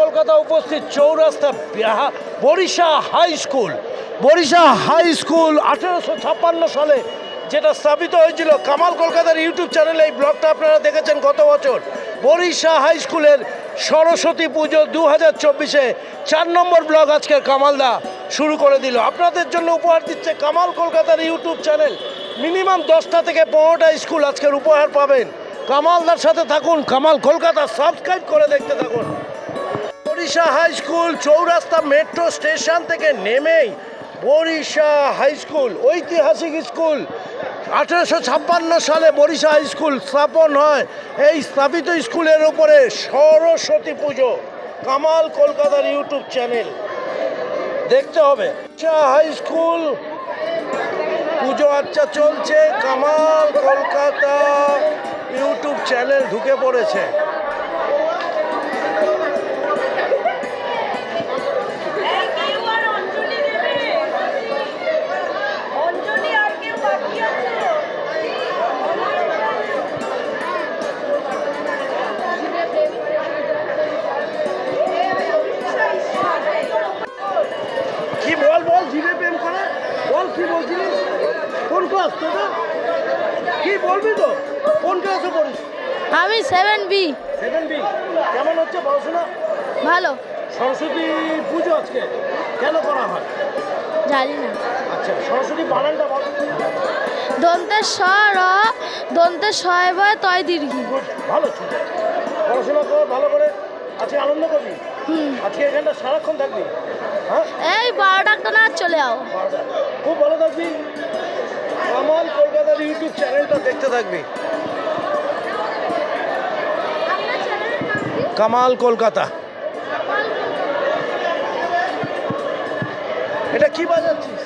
কলকাতা উপস্থিত Chowrasta Barisha high school. Barisha high school আঠেরোশো ছাপ্পান্ন সালে যেটা স্থাপিত হয়েছিল কামাল কলকাতার ইউটিউব চ্যানেলে, এই ব্লগটা আপনারা দেখেছেন গত বছর। বরিশা হাই স্কুলের সরস্বতী পুজো দু হাজার চব্বিশে চার নম্বর ব্লগ আজকের কামালদা শুরু করে দিল। আপনাদের জন্য উপহার দিচ্ছে কামাল কলকাতার ইউটিউব চ্যানেল। মিনিমাম দশটা থেকে পনেরোটা স্কুল আজকের উপহার পাবেন। কামালদার সাথে থাকুন, কামাল কলকাতা সাবস্ক্রাইব করে দেখতে থাকুন। Barisha high school Chowrasta metro station থেকে নেমেই বরিশা হাই স্কুল, ঐতিহাসিক স্কুল। আঠেরোশো ছাপ্পান্ন সালে বরিশা হাই স্কুল স্থাপন হয়। এই স্থাপিত স্কুলের ওপরে সরস্বতী পুজো, কামাল কলকাতার ইউটিউব চ্যানেল। দেখতে হবে। হাই স্কুল পুজো আচ্ছা চলছে, কামাল কলকাতা ইউটিউব চ্যানেল ঢুকে পড়েছে। কি বলবি তো? কোন ক্লাসে পড়িস? আমি সেভেন বি সেভেন বি কেমন হচ্ছে পড়াশোনা? ভালো। সরস্বতী পুজো আজকে? কেন করা হয়? জানি না। আচ্ছা সরস্বতী বানানটা বল। দন্তের স র দন্তের ছয় বয় তয় দীর্ঘি। ভালো ছিল পড়াশোনা কর ভালো করে। আজকে আনন্দ করবি? আজকে এখানটা সারাক্ষণ থাকবি? হ্যাঁ? এই বারোটা একটা নাচ চলে যাও খুব ভালো থাকবি। কামাল কলকাতার ইউটিউব চ্যানেলটা দেখতে থাকবি। কামাল কলকাতা। এটা কি বাজাচ্ছিস?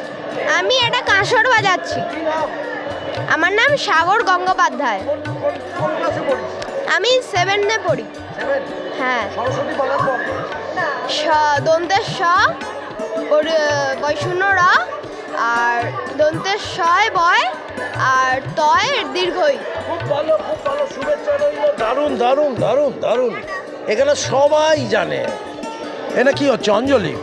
আমি এটা কাঁসর বাজাচ্ছি। আমার নাম সাগর গঙ্গোপাধ্যায়। আমি সেভেনে পড়ি। হ্যাঁ। দন্তের স ওর বৈশূন্য র আর দন্তের সয় বয় আর তয়ের দীর্ঘই। খুব ভালো খুব ভালো, শুভেচ্ছা রইল। দারুণ দারুণ দারুণ দারুণ। এখানে সবাই জানে। এটা কি হচ্ছে, অঞ্জলি?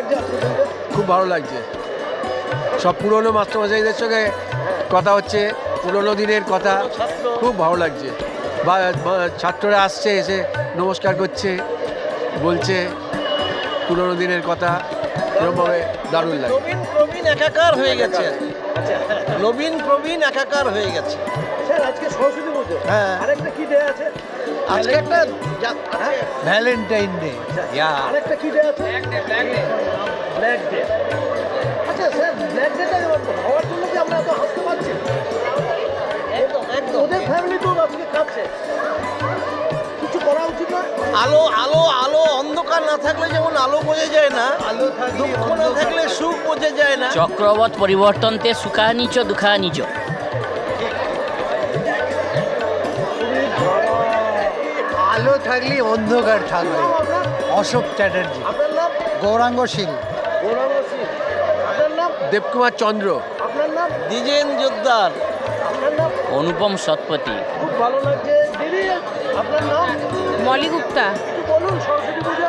আজকে দিনটা? খুব ভালো লাগছে। সব পুরনো মাস্টারমশাইদের সঙ্গে কথা হচ্ছে। পুরনো দিনের কথা খুব ভালো লাগছে। বা ছাত্ররা আসছে এসে নমস্কার করছে বলছে পুরনো দিনের কথা। এরকমভাবে দারুণ লাগে। নবীন প্রবীণ একাকার হয়ে গেছে। নবীন প্রবীণ একাকার হয়ে গেছে। আজকে সরস্বতী পুজো। হ্যাঁ। আরেকটা কি ডে আছে? আজকে একটা ভ্যালেন্টাইন ডে আরেকটা কি ডে আছে? ব্ল্যাক ডে আচ্ছা স্যার ব্ল্যাক ডেটা হওয়ার জন্য কি আমরা এত হাসতে পারছি? একদম একদম ওদের ফ্যামিলি তো আজকে খাচ্ছে কিছু করা উচিত না আলো আলো আলো অন্ধকার না থাকলে যেমন আলো বোঝা যায় না আলো থাকলে দুঃখ না থাকলে সুখ বোঝা যায় না। চক্রবৎ পরিবর্তনতে সুখানিচ দুঃখানিচ আলো থাকলে অন্ধকার থাকবে। অশোক চ্যাটার্জি। আপনার নাম? গৌরাঙ্গ শীল গৌরাঙ্গ সিং। আপনার নাম? দেবকুমার চন্দ্র। আপনার নাম? দ্বিজেন জোদ্দার। অনুপম সৎপতি খুব ভালো লাগছে। দিদি আপনার নাম? মলি গুপ্তা। বলুন সরস্বতী পুজো।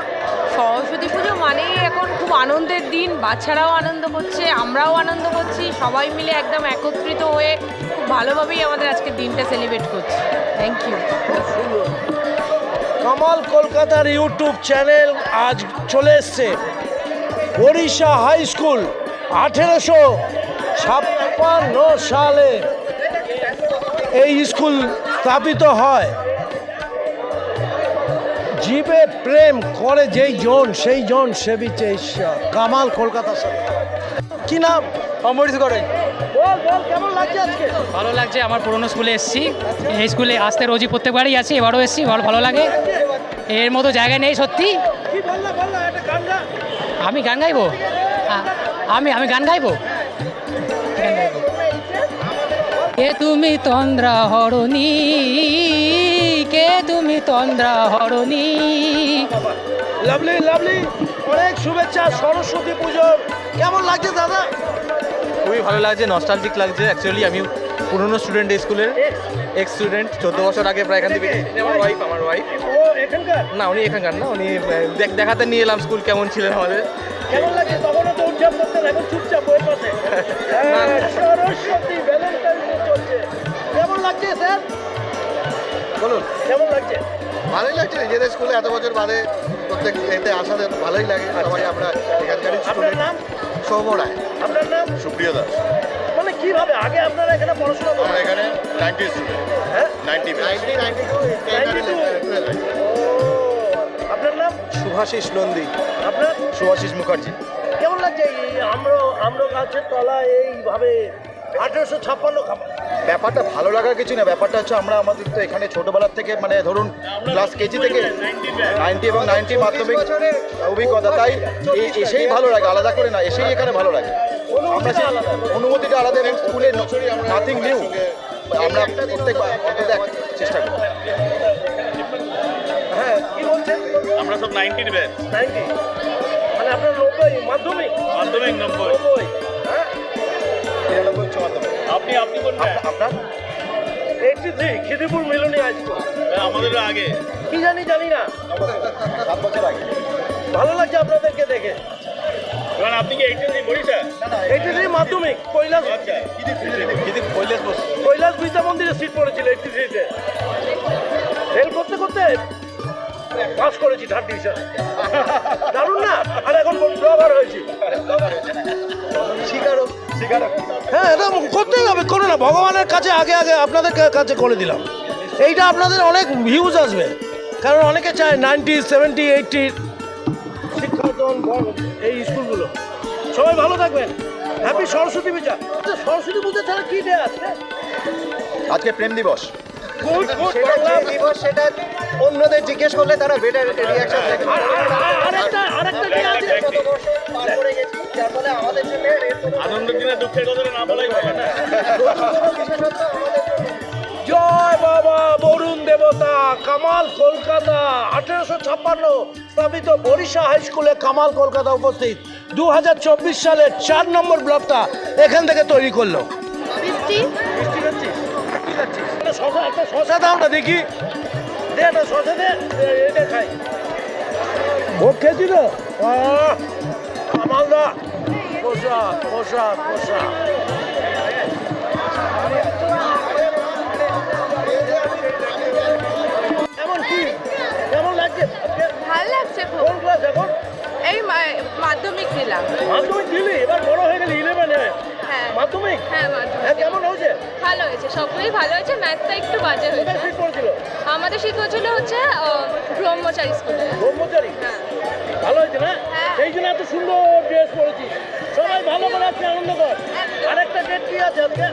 সরস্বতী পুজো মানেই এখন খুব আনন্দের দিন। বাচ্চারাও আনন্দ করছে আমরাও আনন্দ করছি। সবাই মিলে একদম একত্রিত হয়ে খুব ভালোভাবেই আমাদের আজকের দিনটা সেলিব্রেট করছি। থ্যাংক ইউ কামাল কলকাতার ইউটিউব চ্যানেল আজ চলে এসছে। ওড়িশা হাই স্কুল আঠেরোশো ছাপ্পান্ন সালে। এই স্কুল স্থাপিত হয়। জীবে প্রেম করে যেই জন সেই জন সেবিছে ঈশ্বর। কামাল কলকাতা কি নাম? অমরিশ গড়াই বল বল কেমন লাগছে আজকে? ভালো লাগছে আমার পুরনো স্কুলে এসেছি। এই স্কুলে আসতে রোজই প্রত্যেকবারই আছি এবারও এসেছি ভালো ভালো লাগে। এর মতো জায়গা নেই সত্যি। আমি গান গাইবো? আমি আমি গান গাইবো? কে তুমি তন্দ্রা হরণী? কে তুমি তন্দ্রা হরণী? লাভলি লাভলি অনেক শুভেচ্ছা সরস্বতী পুজোর কেমন লাগছে দাদা? খুবই ভালো লাগছে নস্টালজিক লাগছে। অ্যাকচুয়ালি আমি পুরনো স্টুডেন্ট স্কুলের এক্স স্টুডেন্ট চোদ্দ বছর আগে প্রায় এখান থেকে আমার ওয়াইফ আমার ওয়াইফ না উনি এখানকার না উনি দেখ- দেখাতে নিয়ে এলাম স্কুল কেমন ছিলেন আমাদের। কেমন লাগছে? তখনও তো উদযাপন করতেন এখন চুপচাপ বইয়ের পাশে সরস্বতী ভ্যালেন্টাইন ডে চলছে কেমন লাগছে স্যার? বলুন। কেমন লাগছে? ভালোই লাগছে নিজেদের স্কুলে এত বছর বাদে প্রত্যেক এতে আসাতে ভালোই লাগে। সবাই আমরা এখানকারই স্টুডেন্ট। নাম? সৌম রায়। আপনার নাম? সুপ্রিয় দাস। মানে কীভাবে? আগে আপনারা এখানে পড়াশোনা আমরা করতেন এখানে নাইনটি স্টুডেন্ট হ্যাঁ? নাইনটি নাইনটি নাইনটি ও আপনার নাম? সুভাষিস নন্দী। আপনার? সুভাষিস মুখার্জি। কেমন লাগছে এই আমরা আমরা গাছের তলায় এইভাবে আঠেরোশো ছাপ্পান্ন ব্যাপারটা ভালো লাগার কিছু না ব্যাপারটা হচ্ছে আমরা আমাদের তো এখানে ছোটবেলার থেকে মানে ধরুন ক্লাস কেজি থেকে নাইনটি এবং নাইনটি মাধ্যমিক অভিজ্ঞতা তাই এই এসেই ভালো লাগে আলাদা করে না এসেই এখানে ভালো লাগে। আমরা সেই অনুমতিটা আলাদা এবং স্কুলে নাথিং নিউ আমরা প্রত্যেক অন্তত এক চেষ্টা করি। হ্যাঁ কি বলছেন? আমরা সব নাইনটির ব্যাচ নাইনটি মানে আপনার নব্বই মাধ্যমিক? মাধ্যমিক নব্বই। আপনি আপনি কোন ব্যাচ আপনার? Three Khidirpur Milani high school আমাদের আগে। কি জানি জানি না। সাত বছর আগে। ভালো লাগছে আপনাদেরকে দেখে। কারণ আপনি কি এইটি বড়িশা এইটটি থ্রি মাধ্যমিক কৈলাস আচ্ছা। কৈলাস কৈলাস বিদ্যা মন্দিরে সিট পড়েছিল এইটটি থ্রিতে ফেল করতে করতে পাস করেছি থার্ড ডিভিশন দারুণ না? আর এখন ব্লগার হয়েছি। স্বীকারক হ্যাঁ এটা করতেই হবে। করো না ভগবানের কাছে আগে আগে আপনাদের কাছে করে দিলাম। এইটা আপনাদের অনেক ভিউজ আসবে। কারণ অনেকে চায় নাইনটি সেভেন্টি এইটটি। শিক্ষার্থন এই স্কুলগুলো। সবাই ভালো থাকবেন। হ্যাপি সরস্বতী পূজা। সরস্বতী পূজা ছাড়া কী ডে আছে? আজকে প্রেম দিবস। সেটা যে দিবস সেটা অন্যদের জিজ্ঞেস করলে তারা বেটার রিয়াকশন দেবে আর- আর- আর- আরেকটা আরেকটা কি আছে? কত বছর পার করে গেছি যার ফলে আমাদের জন্য আনন্দের দিনে দুঃখের কথা না বলাই ভালো না? নতুন আমাদের জয় বাবা বরুণ দেবতা কামাল কলকাতা আঠেরোশো ছাপ্পান্ন স্থাপিত বরিশা হাই স্কুলে কামাল কলকাতা উপস্থিত। দু হাজার চব্বিশ সালের চার নম্বর ব্লকটা এখান থেকে তৈরি করল। বৃষ্টি? মিষ্টি শশা একটা শশা দাও না দেখি। দে একটা শশা দে। এটা খাই ভোগ খেয়েছিল? আহ, কামালদা পোশাক পোশাক পোশাক এমন কি? কেমন লাগছে? ভালো লাগছে খুব। কোন ক্লাস এখন? এই মাধ্যমিক দিলাম মাধ্যমিক দিলি? এবার বড় হয়ে গেলি ইলেভেনে হ্যাঁ। মাধ্যমিক? হ্যাঁ হ্যাঁ কেমন হয়েছে ভালো হয়েছে সবগুলোই ভালো হয়েছে ম্যাথটা একটু বাজে সিট আমাদের শীত হচ্ছিল হচ্ছে ব্রহ্মচারী স্কুলে ব্রহ্মচারী? হ্যাঁ। ভালো হয়েছে না? হ্যাঁ। সেই জন্য এত সুন্দর ড্রেস পরেছিস সবাই ভালো করে আজকে আনন্দ কর। আরেকটা ডেট কি আছে আজকে?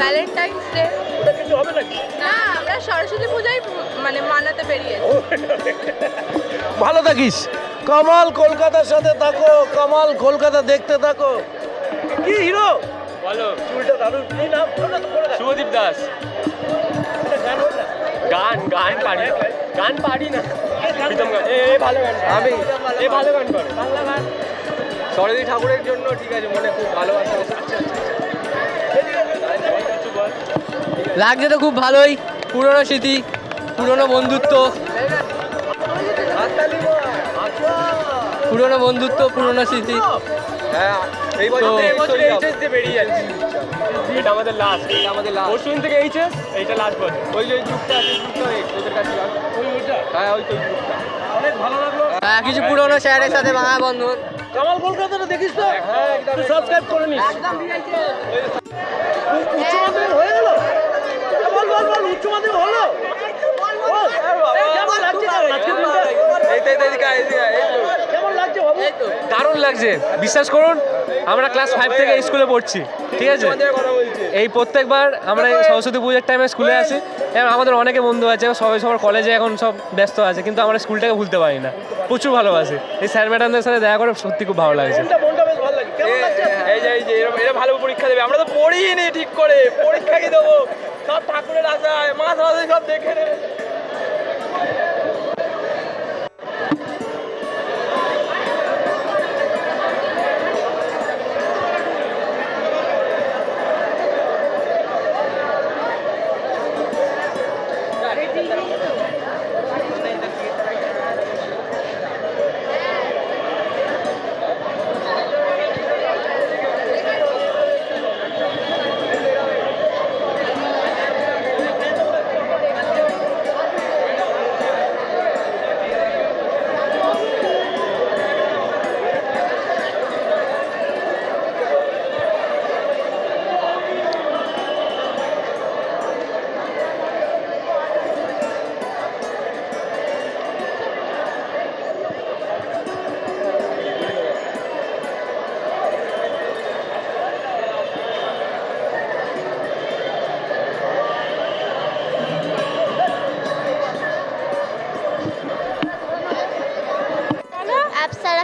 ভ্যালেন্টাইন্স ডে ওটা কিছু হবে নাকি? না আমরা সরস্বতী পূজাই মানে মানাতে বেরিয়েছি ভালো থাকিস। কামাল কলকাতার সাথে থাকো কামাল কলকাতা দেখতে থাকো। কি হিরো বলো। চুলটা দারুণ। এই নাম। শুভদীপ দাস। গান গান গান পারি। গান পারি না। প্রীতম গান। এ এ ভালো গান আমি। এ ভালো গান করে বাংলা গান। সরদী ঠাকুরের জন্য ঠিক আছে মনে খুব ভালোবাসা লাগছে তো খুব ভালোই। পুরনো স্মৃতি পুরনো বন্ধুত্ব। পুরনো বন্ধুত্ব পুরনো স্মৃতি। হ্যাঁ। এই বছর এই বছর এইচএস দিয়ে বেরিয়ে যাচ্ছি। এটা আমাদের লাস্ট এটা আমাদের লাস্ট পরশু থেকে এইচএস এইটা লাস্ট বছর। ওই যে গ্রুপটা আছে গ্রুপটা তোদের কাছে ওই ওইটা? হ্যাঁ ওই তো গ্রুপটা অনেক ভালো লাগল। হ্যাঁ, কিছু পুরনো স্যারের সাথে ভাঙা বন্ধন কামাল কলকাতাটা দেখিস তো? তুই সাবস্ক্রাইব করে নিস। উ- উচ্চ মাধ্যমিক হয়ে গেল? বল বল বল উচ্চ মাধ্যমিক হলো? এই, তো এই তো এদিকে আয়, এদিকে আয়, এই তো। কেমন লাগছে বাবু দারুণ লাগছে। বিশ্বাস করুন আমরা ক্লাস ফাইভ থেকে স্কুলে পড়ছি। ঠিক আছে? এই প্রত্যেকবার আমরা এই সরস্বতী পুজোর টাইমে স্কুলে আসি। এবং আমাদের অনেকে বন্ধু আছে সবাই সবার কলেজে এখন সব ব্যস্ত আছে কিন্তু আমরা স্কুলটাকে ভুলতে পারি না। প্রচুর ভালোবাসি। এই স্যার ম্যাডামদের সাথে দেখা করে সত্যি খুব ভালো লাগছে। এই যে এই যে এরা ভালো পরীক্ষা দেবে। আমরা তো পড়িই নি ঠিক করে। পরীক্ষা কি দেবো? সব ঠাকুরের আশায় মাছ মাছ সব দেখে নেবে।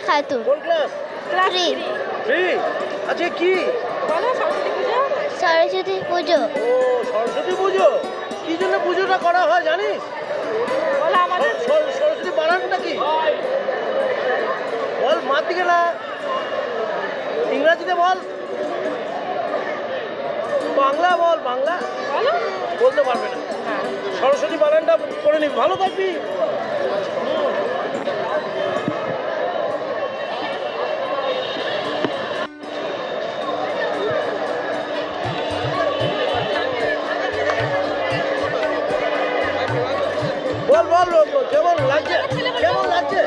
খাতুন। থ্রি। থ্রি। আচ্ছা কি? সরস্বতী পুজো? ও সরস্বতী পুজো? কি জন্য পুজোটা করা হয় জানিস? সর- সরস্বতী বানানটা কি? বল। মার দিকে না ইংরাজিতে বল। বাংলা বল বাংলা। বলতে পারবে না। সরস্বতী বানানটা করে নিবি। ভালো থাকবি। বল কেমন লাগছে? কেমন লাগছে?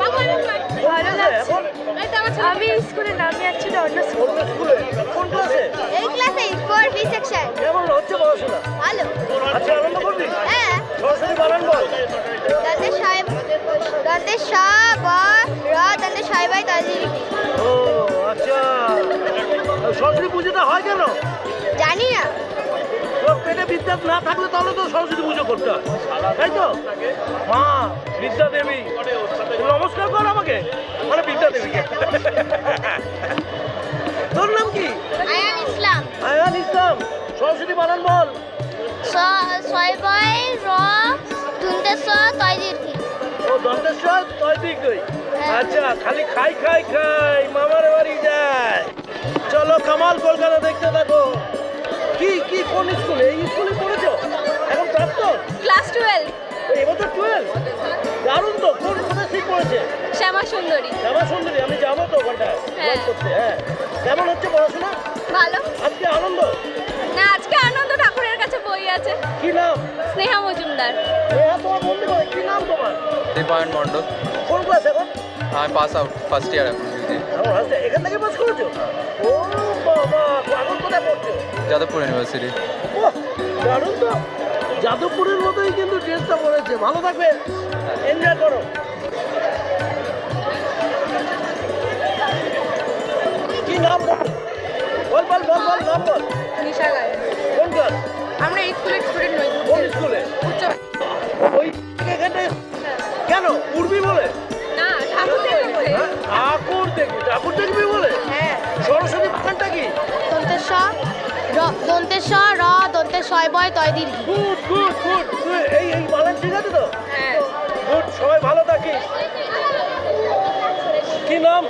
ভালো এখন? আমি স্কুলে নামে যাচ্ছি অন্য অন্য স্কুলে। কোন ক্লাসে এই ক্লাসে ফোর বি সেকশন কেমন হচ্ছে পড়াশোনা ভালো। আজকে আনন্দ করবি? হ্যাঁ। সরস্বতী বানান বল দন্তে ছয় দন্তে স র দন্তে ছয় বাই তাজি ও আচ্ছা। সরস্বতী পুজোটা হয় কেন? জানি না। পেটে বিদ্যা না থাকলে তাহলে তো সরস্বতী পুজো করতে হয়। তাই তো? মা বিদ্যা দেবী নমস্কার কর আমাকে। মানে বিদ্যা দেবীকে তোর নাম কি? আয়ান ইসলাম। আয়ান ইসলাম। সরস্বতী বানান বল। ছয় বাই র দন্তে তয় দীর্ঘি ও দন্তেশ্বর তয় দিক আচ্ছা খালি খাই খাই খাই মামার বাড়ি যায়। চলো কামাল কলকাতা দেখতে থাকো। কি কি কোন স্কুলে এই স্কুলে পড়েছো? এখন প্রাপ্তর ক্লাস টুয়েলভ এবার তো টুয়েলভ দারুণ তো কোন কোথায় সিট পড়েছে? শ্যামা সুন্দরী। শ্যামা সুন্দরী আমি যাব তো ওখানটায়। হ্যাঁ। করতে হ্যাঁ। কেমন হচ্ছে পড়াশোনা? ভালো। আজকে আনন্দ? না আজকে আনন্দ ঠাকুরের কাছে বই আছে। কি নাম? স্নেহা মজুমদার। হ্যাঁ তোমার বন্ধু কি নাম তোমার? দীপায়ন মণ্ডল। কোন ক্লাস এখন? আমি পাস আউট ফার্স্ট ইয়ার এখন। এখান থেকে পাস করেছ? ও বাবা এখন কোথায় পড়ছো? যাদবপুর ইউনিভার্সিটি দারুণ তো। যাদবপুরের মতোই কিন্তু ড্রেসটা পড়েছে ভালো থাকবে। এনজয় করো। কি নাম বল বল বল বল নাম বল। ছয় বয় তয় দীর্ঘি গুড গুড গুড এই এই বাগান ঠিক আছে তো? হ্যাঁ। গুড সবাই ভালো থাকিস। কি নাম?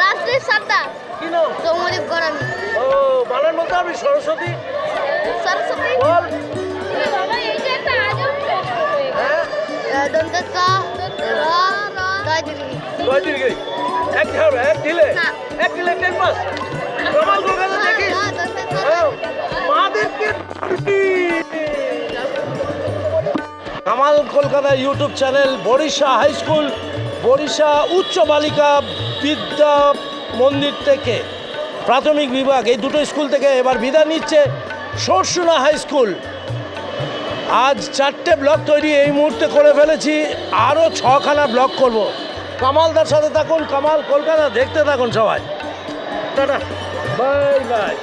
রাজদীপ সর্দার কি নাম? সৌমদীপ গরামি। ও বানান বলতে পারবি সরস্বতী। সরস্বতী? বল। হ্যাঁ? দন্তে স র র তয় দীর্ঘি দিন গই এক ঝাড় এক ঢিলে। এক ঢিলে টেন পাস। প্রমাণ কলকাতা দেখিস। র দন্তে মাদেরকে Kamal Kolkata YouTube channel, Barisha high school, Barisha উচ্চ বালিকা বিদ্যা মন্দির থেকে প্রাথমিক বিভাগ, এই দুটো স্কুল থেকে এবার বিদায় নিচ্ছে সরসুনা হাই স্কুল। আজ চারটে ব্লক তৈরি, এই মুহূর্তে করে ফেলেছি আরও ছখানা ব্লক করব। কামালদার সাথে থাকুন, কামাল কলকাতা, দেখতে থাকুন সবাই। টাটা। Bye bye.